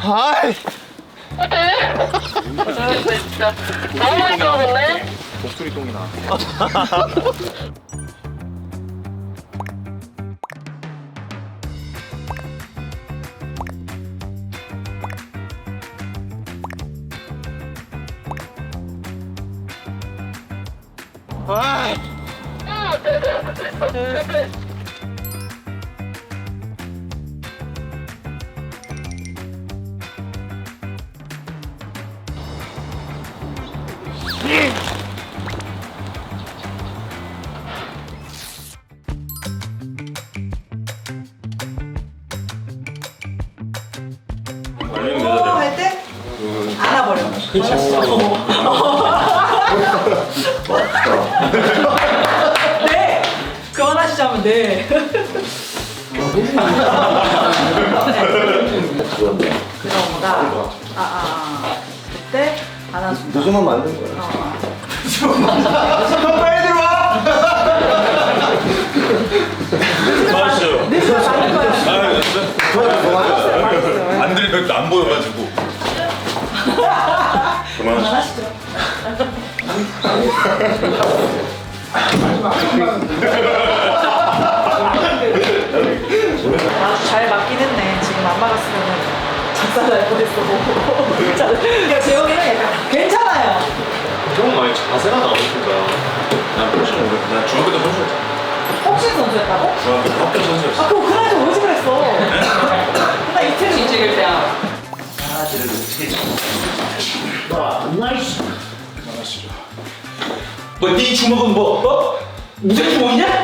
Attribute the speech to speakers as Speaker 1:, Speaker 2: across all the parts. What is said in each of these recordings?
Speaker 1: 아이
Speaker 2: 진짜 너무 많이 떨어졌네.
Speaker 1: 독수리 똥이 나. 아이
Speaker 3: 할 때 안아버려. 네. 그만하시자면 네. 그런가. 아, 아, 아.
Speaker 1: 누수만 만든 거야.
Speaker 3: 어.
Speaker 1: 빨리 들어와.
Speaker 4: 맞았어요.
Speaker 3: 늦으면 맞는 거야.
Speaker 4: 안 들리면 안 보여가지고. 그만.
Speaker 3: 그만하시죠. 아주 잘 맞긴 했네. 지금 안 막았으면 작살날 뻔했어. 진짜. 그러니까 재영이는 약간 괜찮아요.
Speaker 4: 형은 많이 자세가 나오니까. 난 훨씬 오래. 난 중학교 때 선수였잖아.
Speaker 3: 혹시 선수였다고?
Speaker 4: 중학교 때 학교 선수였어.
Speaker 3: 아, 그럼 그날 좀 오지 그랬어. 나 이틀 찍을 때야.
Speaker 4: 뭐, 네 주먹은 뭐, 어? 무슨 주먹이냐?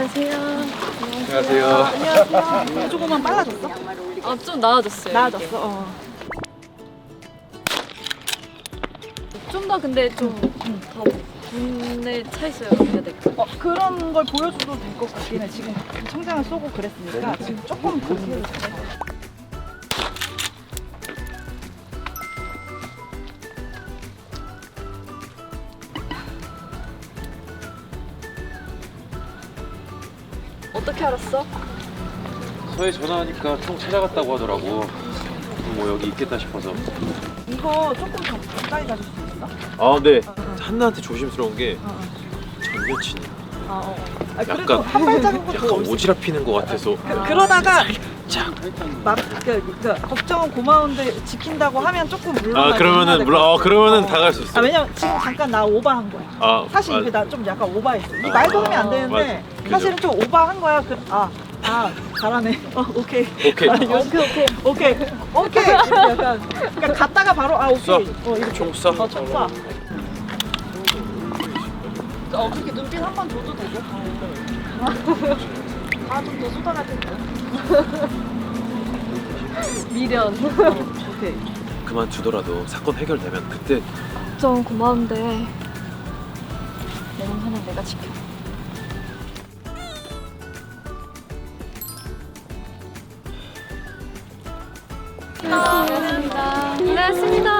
Speaker 1: 안녕하세요.
Speaker 3: 조금만 빨라졌어?
Speaker 5: 아, 좀 나아졌어요.
Speaker 3: 나아졌어. 어.
Speaker 5: 좀더 근데 좀더 분에 차 있어요. 해야 될 것.
Speaker 3: 어, 그런 걸 보여줘도 될 것 같긴 해. 지금 청장을 쏘고 그랬으니까 지금 조금 그렇게
Speaker 5: 어떻게 알았어?
Speaker 6: 서해 전화하니까 총 찾아갔다고 하더라고. 뭐 여기 있겠다 싶어서.
Speaker 3: 이거 조금 더 가까이 가줄 수 있어?
Speaker 6: 아, 근데
Speaker 3: 어,
Speaker 6: 한나한테 조심스러운 게
Speaker 3: 어, 어.
Speaker 6: 전 여친이
Speaker 3: 어, 어. 아, 그래도
Speaker 6: 약간
Speaker 3: 한 발자국은 더
Speaker 6: 약간. 오지랖 피는 것 같아서.
Speaker 3: 그, 그러다가 막 그, 그 걱정은 고마운데 지킨다고 하면 조금 물론
Speaker 6: 아 그러면은 물론 어 그러면은 다
Speaker 3: 갈수아
Speaker 6: 있어.
Speaker 3: 왜냐면 지금 잠깐 나 오버한 거야.
Speaker 6: 아
Speaker 3: 사실
Speaker 6: 아,
Speaker 3: 이게 나 좀 약간 오버했어. 이
Speaker 6: 아,
Speaker 3: 말 걸으면 안
Speaker 6: 아,
Speaker 3: 되는데
Speaker 6: 맞아.
Speaker 3: 사실은 좀 오버한 거야. 그, 아, 아, 잘하네. 어, 오케이.
Speaker 6: 오케이.
Speaker 3: 아, 오케이, 오케이. 오케이. 오케이. 이렇게 약간 그러니까 갔다가 바로 아, 오케이.
Speaker 6: 쏴.
Speaker 3: 어, 이렇게.
Speaker 6: 총 쏴.
Speaker 3: 어, 총 쏴. 어, 그렇게 눈빛 한 번 줘도 되죠? 아, 좀더 쏟아갈 텐데.
Speaker 5: 미련.
Speaker 3: 오케이.
Speaker 6: 그만두더라도 사건 해결되면 그때
Speaker 5: 좀 고마운데 내 동생은 내가 지켜. 고맙습니다. 고맙습니다. 고맙습니다.